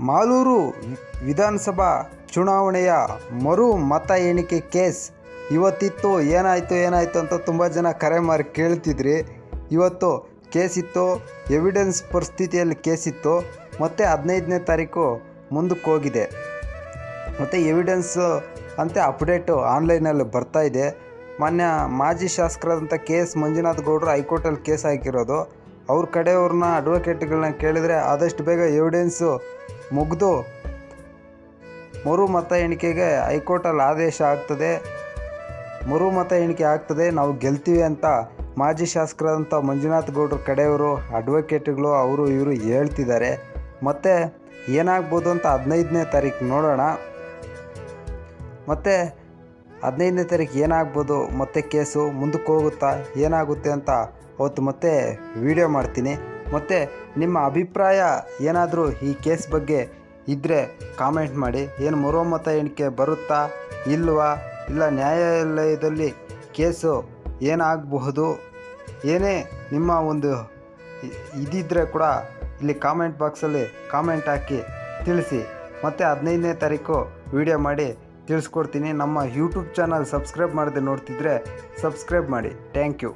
ಮಾಲೂರು ವಿಧಾನಸಭಾ ಚುನಾವಣೆಯ ಮರು ಮತ ಎಣಿಕೆ ಕೇಸ್. ಇವತ್ತಿತ್ತು, ಏನಾಯಿತು ಏನಾಯಿತು ಅಂತ ತುಂಬ ಜನ ಕರೆ ಮಾಡಿ ಕೇಳ್ತಿದ್ರಿ. ಇವತ್ತು ಕೇಸ್ ಇತ್ತು ಎವಿಡೆನ್ಸ್ ಪರಿಸ್ಥಿತಿಯಲ್ಲಿ ಕೇಸ್ ಇತ್ತು. ಮತ್ತು ಹದಿನೈದನೇ ತಾರೀಕು ಮುಂದಕ್ಕೆ ಹೋಗಿದೆ. ಮತ್ತು ಎವಿಡೆನ್ಸ್ ಅಂತ ಅಪ್ಡೇಟು ಆನ್ಲೈನಲ್ಲಿ ಬರ್ತಾ ಇದೆ. ಮಾನ್ಯ ಮಾಜಿ ಶಾಸಕರಾದಂಥ ಕೆ ಎಸ್ ಮಂಜುನಾಥ್ ಗೌಡರು ಹೈಕೋರ್ಟಲ್ಲಿ ಕೇಸ್ ಹಾಕಿರೋದು. ಅವ್ರ ಕಡೆಯವ್ರನ್ನ ಅಡ್ವೊಕೇಟ್ಗಳನ್ನ ಕೇಳಿದರೆ ಆದಷ್ಟು ಬೇಗ ಎವಿಡೆನ್ಸು ಮುಗಿದು ಮರು ಮತ ಎಣಿಕೆಗೆ ಹೈಕೋರ್ಟಲ್ಲಿ ಆದೇಶ ಆಗ್ತದೆ. ಮರು ಮತ ಎಣಿಕೆ ಆಗ್ತದೆ. ನಾವು ಗೆಲ್ತೀವಿ ಅಂತ ಮಾಜಿ ಶಾಸಕರಾದಂಥ ಮಂಜುನಾಥ್ ಗೌಡ್ರ ಕಡೆಯವರು ಅಡ್ವೊಕೇಟ್ಗಳು ಅವರು, ಇವರು ಹೇಳ್ತಿದ್ದಾರೆ. ಮತ್ತು ಏನಾಗ್ಬೋದು ಅಂತ ಹದಿನೈದನೇ ತಾರೀಕು ನೋಡೋಣ. ಮತ್ತು ಹದಿನೈದನೇ ತಾರೀಕು ಏನಾಗ್ಬೋದು? ಮತ್ತೆ ಕೇಸು ಮುಂದಕ್ಕೆ ಹೋಗುತ್ತಾ? ಏನಾಗುತ್ತೆ ಅಂತ ಅವತ್ತು ಮತ್ತೆ ವಿಡಿಯೋ ಮಾಡ್ತೀನಿ. ಮತ್ತು ನಿಮ್ಮ ಅಭಿಪ್ರಾಯ ಏನಾದರೂ ಈ ಕೇಸ್ ಬಗ್ಗೆ ಇದ್ದರೆ ಕಾಮೆಂಟ್ ಮಾಡಿ. ಏನು ಮತ ಎಣಿಕೆ ಬರುತ್ತಾ ಇಲ್ವಾ? ಇಲ್ಲ ನ್ಯಾಯಾಲಯದಲ್ಲಿ ಕೇಸು ಏನಾಗಬಹುದು? ಏನೇ ನಿಮ್ಮ ಒಂದು ಇದಿದ್ದರೆ ಕೂಡ ಇಲ್ಲಿ ಕಾಮೆಂಟ್ ಬಾಕ್ಸಲ್ಲಿ ಕಾಮೆಂಟ್ ಹಾಕಿ ತಿಳಿಸಿ. ಮತ್ತು ಹದಿನೈದನೇ ತಾರೀಕು ವಿಡಿಯೋ ಮಾಡಿ ತಿಳಿಸ್ಕೊಡ್ತೀನಿ. ನಮ್ಮ ಯೂಟ್ಯೂಬ್ ಚಾನಲ್ ಸಬ್ಸ್ಕ್ರೈಬ್ ಮಾಡದೆ ನೋಡ್ತಿದ್ರೆ ಸಬ್ಸ್ಕ್ರೈಬ್ ಮಾಡಿ. Thank you.